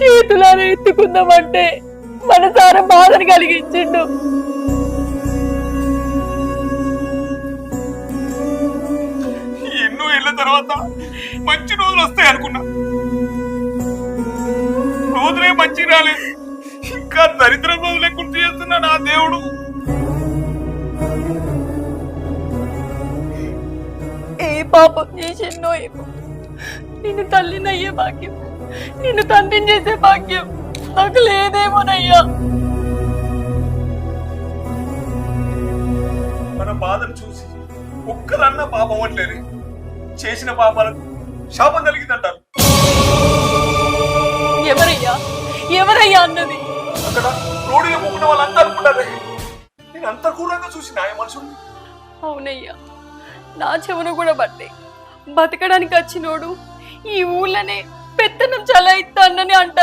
చేతులారా ఎత్తుకుందామంటే మనసారా బాధను కలిగించిండు. ఎన్నో ఏళ్ళ తర్వాత మంచి రోజులు వస్తాయి అనుకున్నా. రోజులే మంచి రాలేదు. ఇంకా దరిద్రం రోజులే గుర్తు చేస్తున్నా నా దేవుడు. ఏ పాపం చేసిందో ఏమో. నిన్ను తల్లిని అయ్యే భాగ్యం. నిన్ను తండ్రిని చేసే భాగ్యం నాకు లేదేమోనయ్యా. మన బాధను చూసి ఒక్కరన్న పాపం అనలేరు. చేసిన పాపాలకు శాపం కలిగిందంటారు. ఎవరయ్యా? ఎవరయ్యా అన్నది? అక్కడ రోడ్డుగా మొక్కున్న వాళ్ళంతా అనుకుంటారే. నేను అంత క్రూరంగా చూసిన ఆ మనుషులు అవునయ్యా. నా చెవును కూడా పట్టే. బతకడానికి వచ్చినోడు ఈ ఊళ్ళనే పెత్తనం చలాయిస్తానని అంటారు.